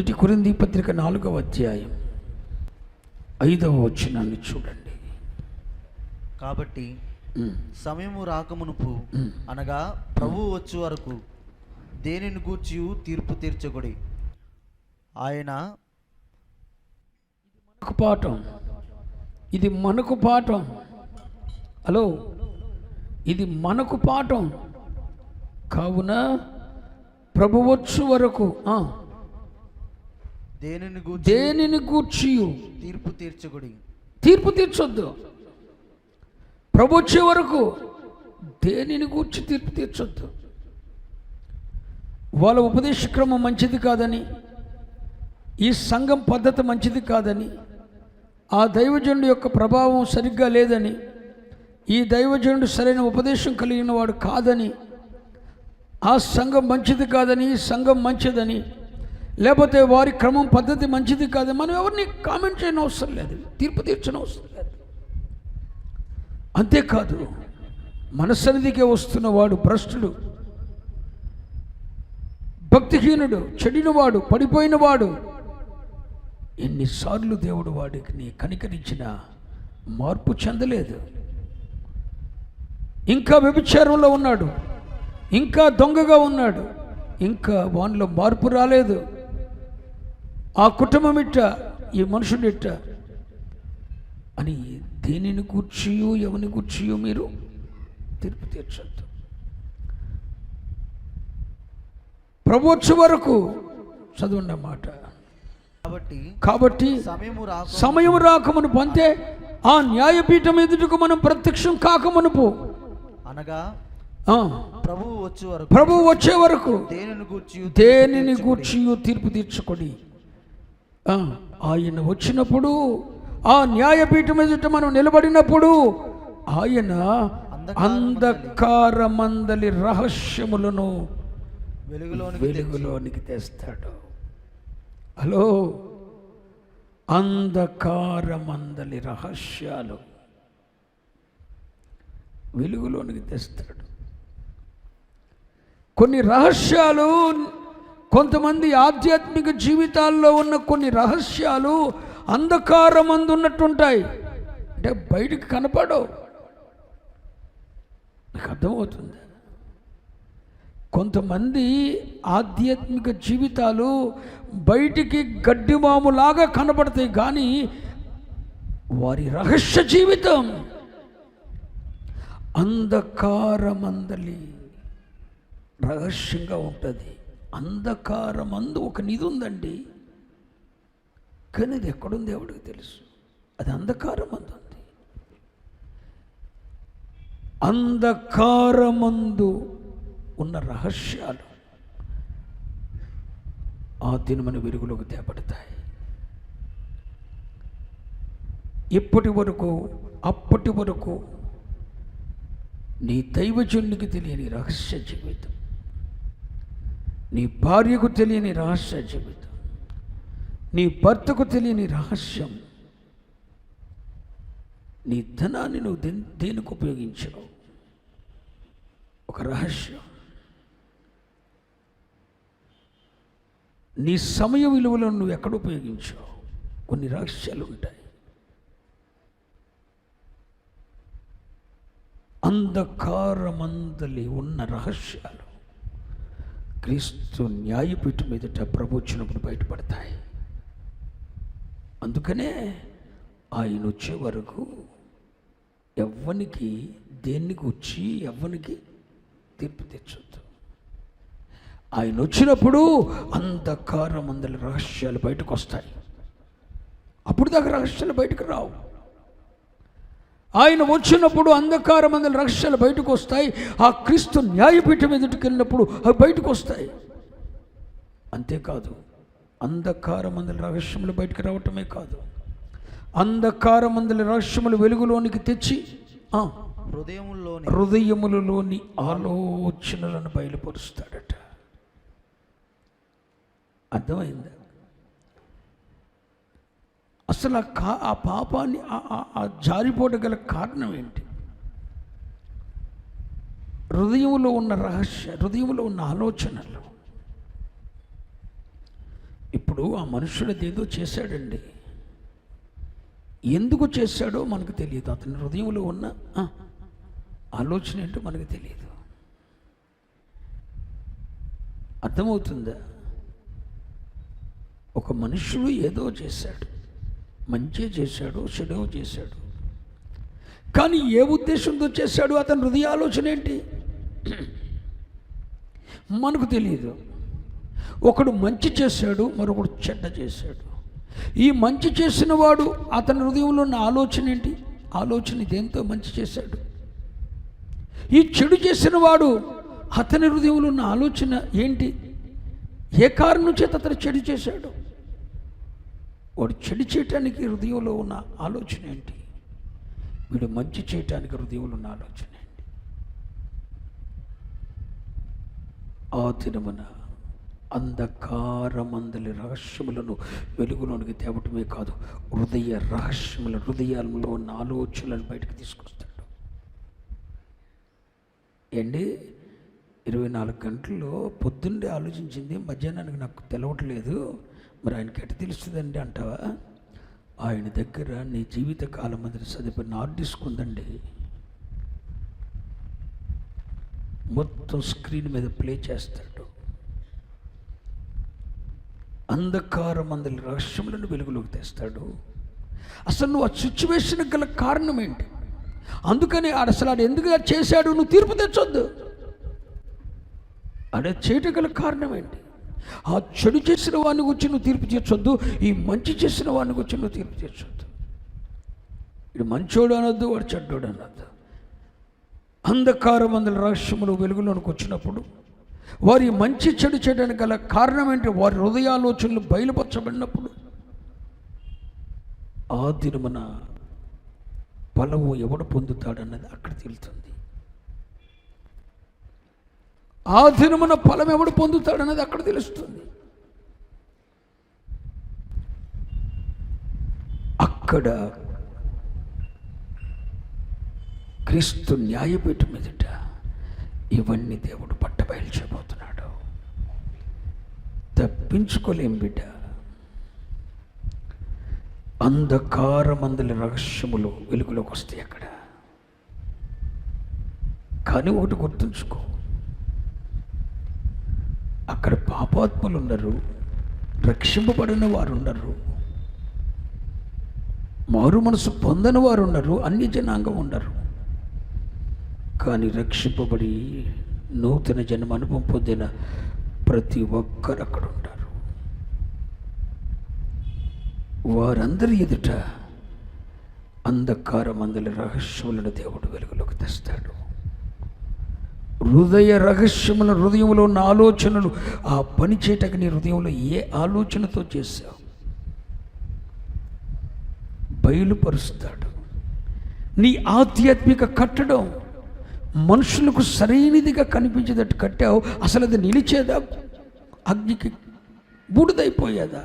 మొదటి కొరింది పత్రిక నాలుగవ అధ్యాయం ఐదవ వచనాన్ని చూడండి. కాబట్టి సమయము రాకమునుపు అనగా ప్రభువు వచ్చు వరకు దేనిని గూర్చి తీర్పు తీర్చకుడి? ఆయన మనకు పాఠం. ఇది మనకు పాఠం. హలో? ఇది మనకు పాఠం. కావున ప్రభువచ్చు వరకు ఆ, దేనిని దేనిని గూర్చి తీర్పు తీర్చకుడి తీర్పు తీర్చొద్దు. ప్రభు వచ్చే వరకు దేనిని గూర్చి తీర్పు తీర్చొద్దు. వాళ్ళ ఉపదేశక్రమం మంచిది కాదని ఈ సంఘం పద్ధతి మంచిది కాదని ఆ దైవజనుడి యొక్క ప్రభావం సరిగ్గా లేదని ఈ దైవజనుడు సరైన ఉపదేశం కలిగిన వాడు కాదని ఆ సంఘం మంచిది కాదని ఈ సంఘం మంచిదని లేకపోతే వారి క్రమం పద్ధతి మంచిది కాదు. మనం ఎవరిని కామెంట్ చేయని అవసరం లేదు. తీర్పు తీర్చని అవసరం లేదు. అంతేకాదు మన వస్తున్నవాడు భ్రష్టుడు. భక్తిహీనుడు చెడినవాడు పడిపోయినవాడు. ఎన్నిసార్లు దేవుడు వాడికి కనికరించిన మార్పు చెందలేదు. ఇంకా వ్యభిచారంలో ఉన్నాడు. ఇంకా దొంగగా ఉన్నాడు. ఇంకా వానిలో మార్పు రాలేదు. ఆ కుటుంబం ఇట్ట ఈ మనుషుడు ఇట్ట అని దేనిని కూర్చియో ఎవని కూర్చియో మీరు? తీర్పు తీర్చొద్దు. ప్రభు వచ్చే వరకు చదవండి మాట. కాబట్టి కాబట్టి సమయం రాకమును పొంతే ఆ న్యాయపీఠం ఎదుటకు మనం ప్రత్యక్షం కాకమునుపు అనగా ఆ, ప్రభువు వచ్చు వరకు ప్రభు వచ్చే వరకు దేనిని గూర్చి దేనిని గూర్చి తీర్పు తీర్చుకొని ఆయన వచ్చినప్పుడు ఆ న్యాయపీఠం ఎదుట మనం నిలబడినప్పుడు ఆయన అంధకారమందలి రహస్యములను వెలుగులోనికి తెస్తాడు. హలో? అంధకారమందలి రహస్యాలు వెలుగులోనికి తెస్తాడు. కొన్ని రహస్యాలు కొంతమంది ఆధ్యాత్మిక జీవితాల్లో ఉన్న కొన్ని రహస్యాలు అంధకారమందు ఉన్నట్టుంటాయి అంటే బయటికి కనపడవు. నాకు అర్థమవుతుంది. కొంతమంది ఆధ్యాత్మిక జీవితాలు బయటికి గడ్డిమాములాగా కనపడతాయి కానీ వారి రహస్య జీవితం అంధకారమందలి రహస్యంగా ఉంటుంది. అంధకారమందు ఒక నిధి ఉందండి కానీ అది ఎక్కడుంది ఎవడికి తెలుసు. అది అంధకారమందు ఉంది. అంధకారమందు ఉన్న రహస్యాలు ఆ దినమని వెలుగులోకి తేపడతాయి ఇప్పటి వరకు అప్పటి వరకు నీ దైవజనునికి తెలియని రహస్య జీవితం. నీ భార్యకు తెలియని రహస్య జీవితం. నీ భర్తకు తెలియని రహస్యం. నీ ధనాన్ని నువ్వు దేని దేనికి ఉపయోగించావు? ఒక రహస్యం. నీ సమయ విలువలను నువ్వు ఎక్కడ ఉపయోగించావు? కొన్ని రహస్యాలు ఉంటాయి. అంధకారమందలి ఉన్న రహస్యాలు. క్రీస్తు న్యాయపీఠం మీదట ప్రభు వచ్చినప్పుడు బయటపడతాయి. అందుకనే ఆయన వచ్చే వరకు ఎవ్వనికి దేనికి వచ్చి ఎవ్వనికి తీర్పు తెచ్చొద్దు. ఆయన వచ్చినప్పుడు అంధకారం అందరి రహస్యాలు బయటకు వస్తాయి అప్పుడు దాకా రహస్యాలు బయటకు రావు. ఆయన వచ్చినప్పుడు అంధకారం అందరి రహస్యాలు బయటకు వస్తాయి. ఆ క్రీస్తు న్యాయపీఠం ఎదుటికి వెళ్ళినప్పుడు అవి బయటకు వస్తాయి. అంతేకాదు అంధకారమందల రహస్యములు బయటకు రావటమే కాదు. అంధకారమందల రహస్యములు వెలుగులోనికి తెచ్చి హృదయములోని హృదయములలోని ఆలోచనలను బయలుపరుస్తాడట. అర్థమైందా? అసలు ఆ కా ఆ పాపాన్ని ఆ- జారిపోట గల కారణం ఏంటి? హృదయంలో ఉన్న రహస్య హృదయంలో ఉన్న ఆలోచనలు. ఇప్పుడు ఆ మనుషుడు ఏదో చేశాడండి. ఎందుకు చేశాడో మనకు తెలియదు. అతని హృదయంలో ఉన్న ఆలోచన ఏంటో మనకు తెలియదు. అర్థమవుతుందా? ఒక మనుషుడు ఏదో చేశాడు. మంచి చేశాడు చెడు చేశాడు. కానీ ఏ ఉద్దేశంతో చేశాడు? అతని హృదయ ఆలోచన ఏంటి? మనకు తెలియదు ఒకడు మంచి చేశాడు మరొకడు చెడ్డ చేశాడు. ఈ మంచి చేసిన వాడు అతని హృదయంలో ఉన్న ఆలోచన ఏంటి? ఆలోచన దేంతో మంచి చేశాడు? ఈ చెడు చేసిన వాడు అతని హృదయంలో ఉన్న ఆలోచన ఏంటి? ఏ కారణం చేత అతను చెడు చేశాడు? వాడు చెడు చేయటానికి హృదయంలో ఉన్న ఆలోచన ఏంటి? వీడు మంచి చేయటానికి హృదయంలో ఉన్న ఆలోచన ఏంటి? ఆ దినమున అంధకారమందలి రహస్యములను వెలుగులోనికి తేవటమే కాదు హృదయ రహస్యముల హృదయాలలో ఉన్న ఆలోచనలను బయటకు తీసుకొస్తాడు. ఏండి ఇరవై నాలుగు గంటల్లో పొద్దున్నే ఆలోచించింది మధ్యాహ్నానికి నాకు తెలవట్లేదు మరి ఆయనకి ఎట్ట తెలుస్తుందండి అంటావా? ఆయన దగ్గర నీ జీవిత కాలం అందరి సదిపోయిన హార్డ్ ఉందండి. మొత్తం స్క్రీన్ మీద ప్లే చేస్తాడు. అంధకారం అందరి రహస్యములను వెలుగులోకి తెస్తాడు. అసలు నువ్వు ఆ సిచ్యువేషన్కి గల కారణం ఏంటి? అందుకని అసలు ఆడు ఎందుకు చేశాడు? నువ్వు తీర్పు తెచ్చొద్దు. ఆడ చేయటం గల కారణం ఏంటి? ఆ చెడు చేసిన వాడిని గురించి నువ్వు తీర్పు తీర్చొద్దు ఈ మంచి చేసిన వాడిని గురించి నువ్వు తీర్పు తీర్చొద్దు. ఇది మంచోడు అనొద్దు వాడు చెడ్డోడు అనొద్దు. అంధకారం అందల రహస్యములు వెలుగులోనికి వచ్చినప్పుడు వారి మంచి చెడు చేయడానికి గల కారణం ఏంటి? వారి హృదయాలోచనలు బయలుపరచబడినప్పుడు ఆ దినమున బలము ఎవడు పొందుతాడన్నది అక్కడ తెలుస్తుంది. ఆ దినమున ఫలం ఎవడు పొందుతాడన్నది అక్కడ తెలుస్తుంది. అక్కడ క్రీస్తు న్యాయపీఠం మీదట ఇవన్నీ దేవుడు పట్టబయల్చబోతున్నాడు తప్పించుకోలేం బిడ్డ. అంధకారమందల రహస్యములు వెలుగులోకి వస్తాయి అక్కడ. కానీ ఒకటి గుర్తుంచుకో. అక్కడ పాపాత్ములు ఉన్నారు రక్షింపబడిన వారు ఉన్నారు మారు మనసు పొందని వారు ఉన్నారు అన్ని జనాంగం ఉండరు. కానీ రక్షింపబడి నూతన జన్మ అనుభవం పొందిన ప్రతి ఒక్కరు అక్కడ ఉంటారు వారందరి ఎదుట అంధకారమందల రహస్యములను దేవుడు వెలుగులోకి తెస్తాడు. హృదయ రహస్యముల హృదయంలో ఉన్న ఆలోచనలు ఆ పని చేయటకు నీ హృదయంలో ఏ ఆలోచనతో చేశావు? బయలుపరుస్తాడు. నీ ఆధ్యాత్మిక కట్టడం మనుషులకు సరైనదిగా కనిపించేటట్టు కట్టావు. అసలు అది నిలిచేదా? అగ్నికి బూడిదైపోయేదా?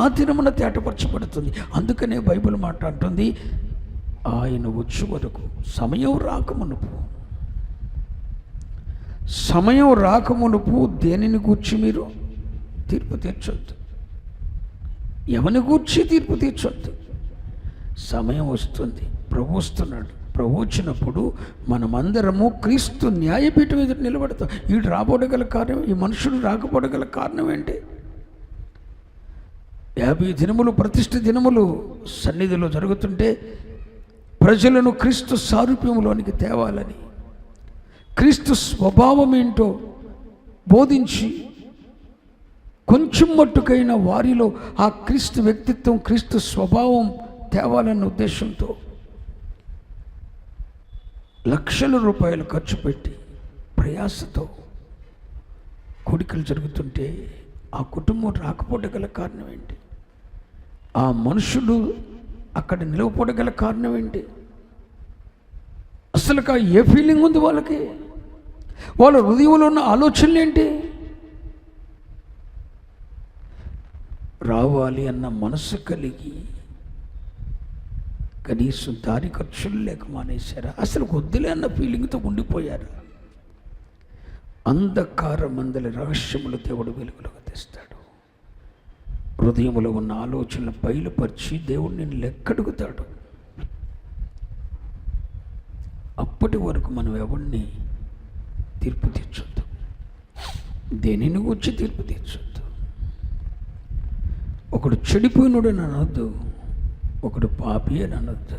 ఆ దినమున తేటపరచబడుతుంది. అందుకనే బైబిల్ మాట అంటుంది ఆయన వచ్చే వరకు సమయం రాకమునుపు సమయం రాకమునుపు దేనిని గూర్చి మీరు? తీర్పు తీర్చొద్దు. ఎవని గూర్చి తీర్పు తీర్చొద్దు? సమయం వస్తుంది. ప్రభు వస్తున్నాడు. ప్రభు వచ్చినప్పుడు మనమందరము క్రీస్తు న్యాయపీఠం ఎదురు నిలబడతాం. వీడు రాబోడగల కారణం ఈ మనుషుడు రాకపోవడగల కారణం ఏంటి? యాభై దినములు ప్రతిష్ఠ దినములు సన్నిధిలో జరుగుతుంటే ప్రజలను క్రీస్తు సారూప్యములోనికి తేవాలని క్రీస్తు స్వభావం ఏంటో బోధించి కొంచెం మట్టుకైన వారిలో ఆ క్రీస్తు వ్యక్తిత్వం క్రీస్తు స్వభావం తేవాలన్న ఉద్దేశంతో లక్షల రూపాయలు ఖర్చు పెట్టి ప్రయాసతో కోడికలు జరుగుతుంటే ఆ కుటుంబం రాకపోవడం గల కారణం ఏంటి? ఆ మనుషులు అక్కడ నిలవపోవడం గల కారణం ఏంటి? అసలుగా ఏ ఫీలింగ్ ఉంది వాళ్ళకి? వాళ్ళ హృదయంలో ఉన్న ఆలోచనలు ఏంటి? రావాలి అన్న మనసు కలిగి కనీసం దారి ఖర్చులు లేక మానేశారా? అసలు వద్దులే అన్న ఫీలింగ్తో ఉండిపోయారు? అంధకార మందల రహస్యములు దేవుడు వెలుగులోకి తెస్తాడు. హృదయంలో ఉన్న ఆలోచనలు బయలుపరిచి దేవుడు నిన్ను లెక్కడుగుతాడు. అప్పటి వరకు మనం ఎవరిని తీర్పు తీర్చొద్దు. దేనిని వచ్చి తీర్పు తీర్చొద్దు? ఒకడు చెడిపోయినడు అని అనొద్దు. ఒకడు పాపి అని అనొద్దు.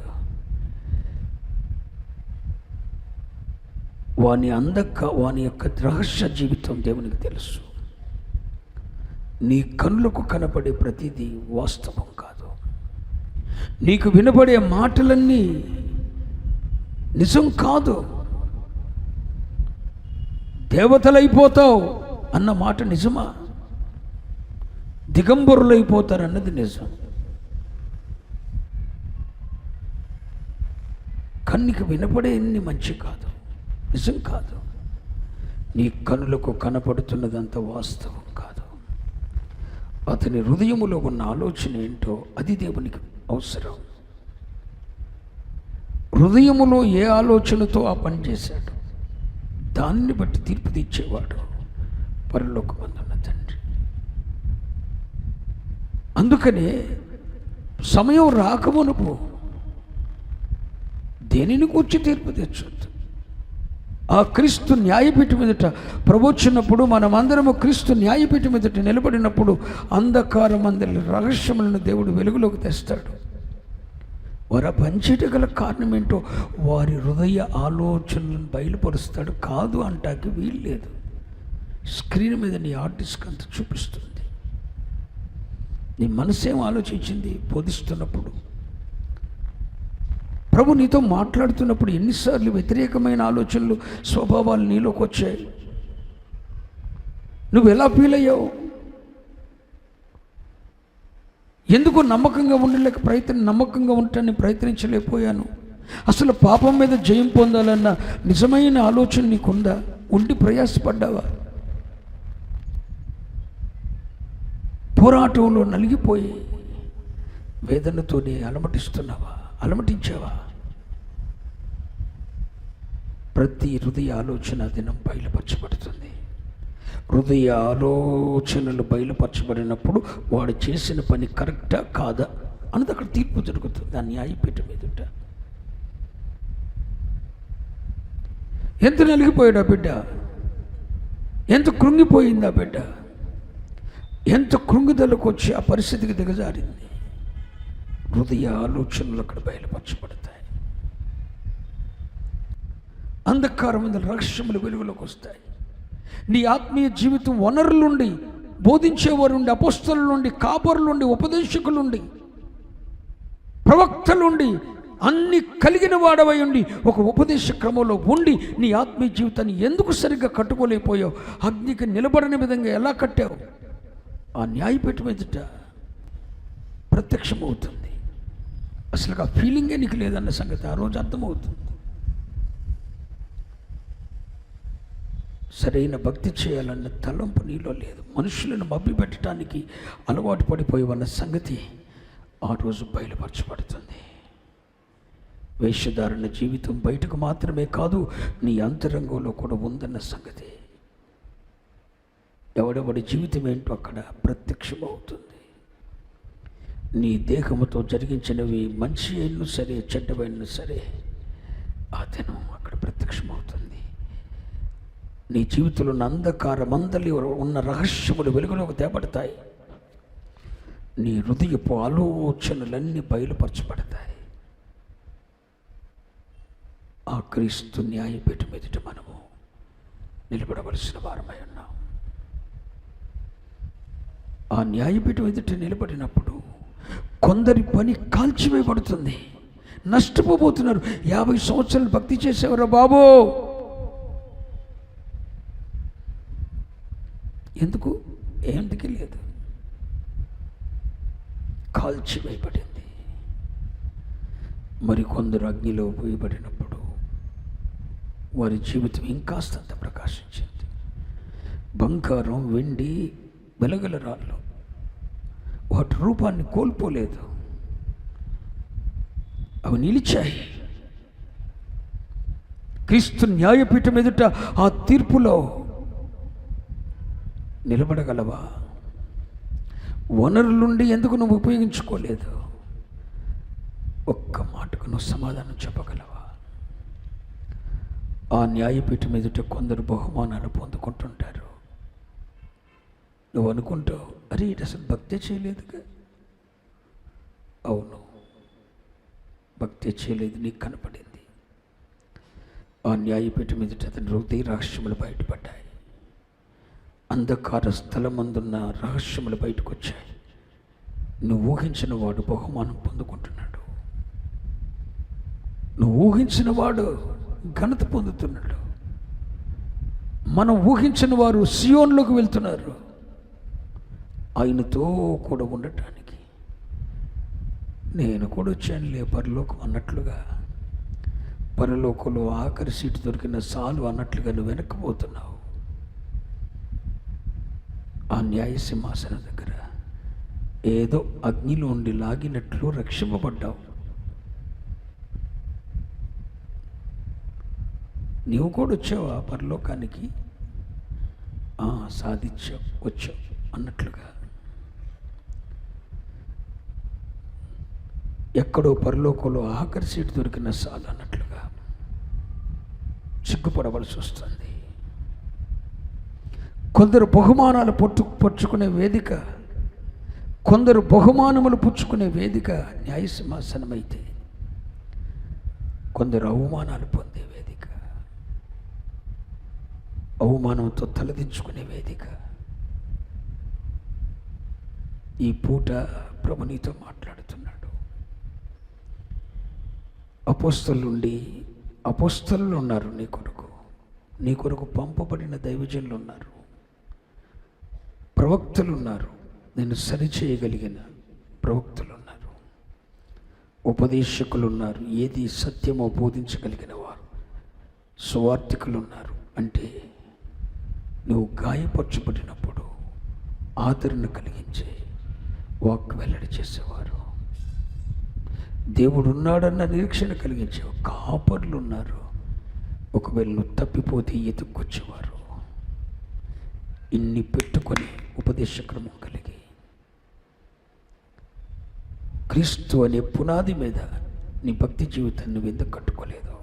వాని అందక వాని యొక్క రహస్య జీవితం దేవునికి తెలుసు. నీ కన్నులకు కనపడే ప్రతిదీ వాస్తవం కాదు. నీకు వినబడే మాటలన్నీ నిజం కాదు. దేవతలైపోతావు అన్న మాట నిజమా? దిగంబరులైపోతారు అన్నది నిజం. కన్నికి వినపడేన్ని మంచి కాదు నిజం కాదు. నీ కనులకు కనపడుతున్నదంత వాస్తవం కాదు. అతని హృదయములో ఉన్న ఆలోచన ఏంటో అది దేవునికి అవసరం. హృదయములో ఏ ఆలోచనతో ఆ పని చేశాడు? దాన్ని బట్టి తీర్పు తీర్చేవాడు పరలోకమందున్న తండ్రి. అందుకనే సమయం రాకమునుపు దేనిని కూర్చి తీర్పు తెచ్చొద్దు ఆ క్రీస్తు న్యాయపీఠం మీదట ప్రవచ్చినప్పుడు మనమందరము క్రీస్తు న్యాయపీఠం మీదట నిలబడినప్పుడు అంధకారం అందరి రహస్యములను దేవుడు వెలుగులోకి తెస్తాడు. వారు గల కారణం ఏంటో వారి హృదయ ఆలోచనలను బయలుపరుస్తాడు. కాదు అంటాకి వీలు లేదు స్క్రీన్ మీద నీ ఆర్టిస్ట్ అంత చూపిస్తుంది. నీ మనసేం ఆలోచించింది? బోధిస్తున్నప్పుడు. ప్రభు నీతో మాట్లాడుతున్నప్పుడు ఎన్నిసార్లు వ్యతిరేకమైన ఆలోచనలు స్వభావాలు నీలోకి వచ్చాయి నువ్వు ఎలా ఫీల్ అయ్యావు? ఎందుకు నమ్మకంగా ఉండలేక ప్రయత్నం నమ్మకంగా ఉండటాన్ని ప్రయత్నించలేకపోయాను. అసలు పాపం మీద జయం పొందాలన్న నిజమైన ఆలోచన నీకుందా? ఉండి ప్రయాసపడ్డావా? పోరాటంలో నలిగిపోయి వేదనతోనే అలమటిస్తున్నావా? అలమటించావా? ప్రతి హృదయ ఆలోచన దినం బయలుపరచబడుతుంది. హృదయ ఆలోచనలు బయలుపరచబడినప్పుడు వాడు చేసిన పని కరెక్టా కాదా అన్నది అక్కడ తీర్పు జరుగుతుంది. ఆ న్యాయపీఠం ఎదుట. ఎంత నలిగిపోయాడు ఆ బిడ్డ? ఎంత కృంగిపోయింది ఆ బిడ్డ? ఎంత కృంగుదలకు వచ్చి ఆ పరిస్థితికి దిగజారింది? హృదయ ఆలోచనలు అక్కడ బయలుపరచబడతాయి. అంధకారం మీద రహస్యములు వెలుగులోకి వస్తాయి. నీ ఆత్మీయ జీవితం వనరులుండి బోధించేవారుండి బోధించేవారు నుండి అపోస్తల నుండి కాపరులుండి ఉపదేశకులుండి ప్రవక్తలుండి అన్ని కలిగిన వాడవై ఉండి ఒక ఉపదేశ క్రమంలో ఉండి నీ ఆత్మీయ జీవితాన్ని ఎందుకు సరిగ్గా కట్టుకోలేకపోయావు? అగ్నికి నిలబడని విధంగా ఎలా కట్టావు? ఆ న్యాయపీఠం ఎదుట ప్రత్యక్షమవుతుంది. అసలు ఆ ఫీలింగే నీకు లేదన్న సంగతి ఆ రోజు అర్థమవుతుంది. సరైన భక్తి చేయాలన్న తలంపు నీలో లేదు. మనుషులను మభ్యపెట్టడానికి అలవాటు పడిపోయి ఉన్న సంగతి ఆ రోజు బయలుపరచబడుతుంది. వేషధారణ జీవితం బయటకు మాత్రమే కాదు నీ అంతరంగంలో కూడా ఉందన్న సంగతి. ఎవడెవడి జీవితం ఏంటో అక్కడ ప్రత్యక్షమవుతుంది. నీ దేహముతో జరిగించినవి మంచి అయినా సరే చెడ్డవైనా సరే ఆ దినం అక్కడ ప్రత్యక్షమవుతుంది. నీ జీవితంలో ఉన్న అంధకార మందలి ఉన్న రహస్యములు వెలుగులోకి తేబడతాయి. నీ హృదయపు ఆలోచనలన్నీ బయలుపరచబడతాయి. ఆ క్రీస్తు న్యాయపీఠం ఎదుట మనము నిలబడవలసిన వారమై ఉన్నాం. ఆ న్యాయపీఠం ఎదుట నిలబడినప్పుడు కొందరి పని కాల్చివేయబడుతుంది. నష్టపోబోతున్నారు. యాభై సంవత్సరాలు భక్తి చేసేవారా బాబో? ఎందుకు? ఎందుకు లేదు? కాల్చివేయబడింది మరి కొందరు అగ్నిలో పోయబడినప్పుడు వారి జీవితం ఇంకాస్తంత ప్రకాశించింది. బంగారం వెండి వెలగల రాళ్ళు. వాటి రూపాన్ని కోల్పోలేదు. అవి నిలిచాయి. క్రీస్తు న్యాయపీఠం ఎదుట ఆ తీర్పులో నిలబడగలవా? వనరులుండి ఎందుకు నువ్వు ఉపయోగించుకోలేదు? ఒక్క మాటకు నువ్వు సమాధానం చెప్పగలవా? ఆ న్యాయపీఠం ఎదుట కొందరు బహుమానాలు పొందుకుంటుంటారు. నువ్వు అనుకుంటావు అరే ఇటు అసలు భక్తే చేయలేదుగా. అవును భక్తి చేయలేదు నీకు కనపడింది. ఆ న్యాయపీఠం ఎదుట అతని హృదయ రాష్ట్రములు బయటపడ్డాయి. అంధకార స్థలమందున్న రహస్యములు బయటకు వచ్చాయి నువ్వు ఊహించిన వాడు బహుమానం పొందుకుంటున్నాడు. నువ్వు ఊహించిన వాడు ఘనత పొందుతున్నాడు. మనం ఊహించిన వారు సియోన్లోకి వెళ్తున్నారు. ఆయనతో కూడా ఉండటానికి నేను కూడా వచ్చానులే పరలోకం అన్నట్లుగా. పరలోకంలో ఆఖరి సీటు దొరికిన సాలు అన్నట్లుగా నువ్వు వెనక్కిపోతున్నావు ఆ న్యాయ సింహాసనం దగ్గర. ఏదో అగ్నిలో ఉండి లాగినట్లు రక్షింపబడ్డావు. నీవు కూడా వచ్చావా? పరలోకానికి? సాధించావు వచ్చావు అన్నట్లుగా. ఎక్కడో పరలోకంలో ఆఖరి సీటు దొరికిన సాలు అన్నట్లుగా సిగ్గుపడవలసి వస్తుంది. కొందరు బహుమానాలు పొట్టు పొచ్చుకునే వేదిక కొందరు బహుమానములు పుచ్చుకునే వేదిక న్యాయసింహాసనమైతే కొందరు అవమానాలు పొందే వేదిక అవమానంతో తలదించుకునే వేదిక. ఈ పూట ప్రభునితో మాట్లాడుతున్నాడు. అపోస్తలుండి అపోస్తలు ఉన్నారు నీ కొరకు. నీ కొరకు పంపబడిన దైవజనులు ఉన్నారు. ప్రవక్తలు ఉన్నారు నేను సరిచేయగలిగిన ప్రవక్తలు ఉన్నారు ఉపదేశకులు ఉన్నారు ఏది సత్యమో బోధించగలిగిన వారు. సువార్థికులు ఉన్నారు అంటే నువ్వు గాయపరచబడినప్పుడు ఆదరణ కలిగించే వాక్ వెల్లడి చేసేవారు. దేవుడు ఉన్నాడన్న నిరీక్షణ కలిగించే కాపర్లు ఉన్నారు ఒకవేళ నువ్వు తప్పిపోతే ఎత్తుక్కొచ్చేవారు ఇన్ని పెట్టుకొని ఉపదేశక్రమం కలిగి. క్రీస్తు అనే పునాది మీద నీ భక్తి జీవితాన్ని నువ్వెందుకు కట్టుకోలేదు?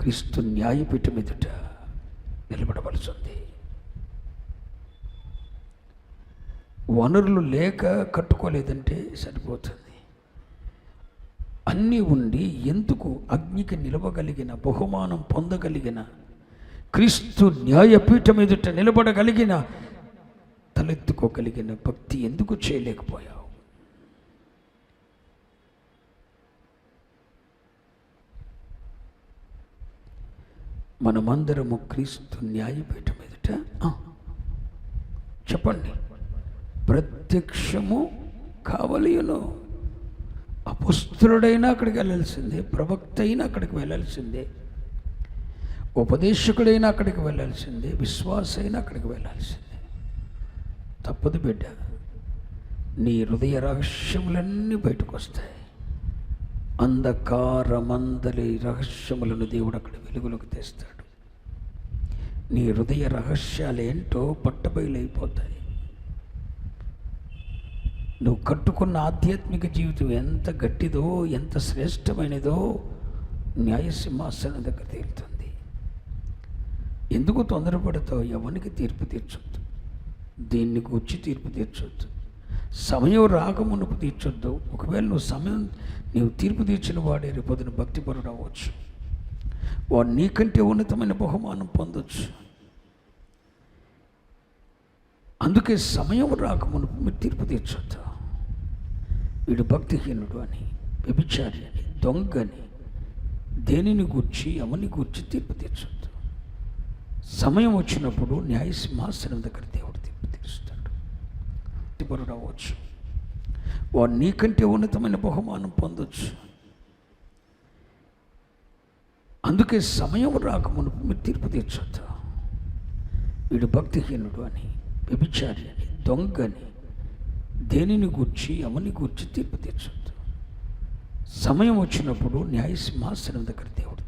క్రీస్తు న్యాయపీఠం ఎదుట నిలబడవలసి ఉంది వనరులు లేక కట్టుకోలేదంటే సరిపోతుంది. అన్నీ ఉండి ఎందుకు అగ్నికి నిలవగలిగిన బహుమానం పొందగలిగిన క్రీస్తు న్యాయపీఠం ఎదుట నిలబడగలిగిన తలెత్తుకోగలిగిన భక్తి ఎందుకు చేయలేకపోయావు? మనమందరము క్రీస్తు న్యాయపీఠం ఎదుట చెప్పండి. ప్రత్యక్షము కావలియును. అపుస్తుడైనా అక్కడికి వెళ్ళాల్సిందే ప్రవక్త అయినా అక్కడికి వెళ్ళాల్సిందే. ఉపదేశకుడైనా అక్కడికి వెళ్ళాల్సిందే విశ్వాస అయినా అక్కడికి వెళ్ళాల్సిందే. తప్పదు బిడ్డ నీ హృదయ రహస్యములన్నీ బయటకు వస్తాయి అంధకారమందలి రహస్యములను దేవుడు అక్కడ వెలుగులోకి తెస్తాడు. నీ హృదయ రహస్యాలు ఏంటో పట్టబయలైపోతాయి. నువ్వు కట్టుకున్న ఆధ్యాత్మిక జీవితం ఎంత గట్టిదో ఎంత శ్రేష్టమైనదో న్యాయసింహాసనం దగ్గర తేలుతుంది ఎందుకు తొందరపడతావు? ఎవరికి తీర్పు తీర్చొద్దు. దీన్ని గూర్చి తీర్పు తీర్చొద్దు. సమయం రాకమునుపు తీర్చొద్దు. ఒకవేళ నువ్వు సమయం నీవు తీర్పు తీర్చిన వాడే రేపొద్దున భక్తిపరుడు అవ్వచ్చు. వాడు నీకంటే ఉన్నతమైన బహుమానం పొందొచ్చు. అందుకే సమయం రాకమునుపు మీరు తీర్పు తీర్చొద్దు. వీడు భక్తిహీనుడు అని వ్యభిచారి అని దొంగని దేనిని గూర్చి ఎవరిని గూర్చి తీర్పు తీర్చొద్దు. సమయం వచ్చినప్పుడు న్యాయ సింహాసనం దగ్గర దేవుడు తీర్పు తీరుస్తాడు. భక్తిపరుడు అవ్వచ్చు వాడు నీకంటే ఉన్నతమైన బహుమానం పొందొచ్చు. అందుకే సమయం రాకమునుపు మీరు తీర్పు తీర్చొద్దు. వీడు భక్తిహీనుడు అని వ్యభిచారి అని దొంగని దేనిని గూర్చి అవని గూర్చి తీర్పు తీర్చొద్దు. సమయం వచ్చినప్పుడు న్యాయ సింహాసనం దగ్గర దేవుడు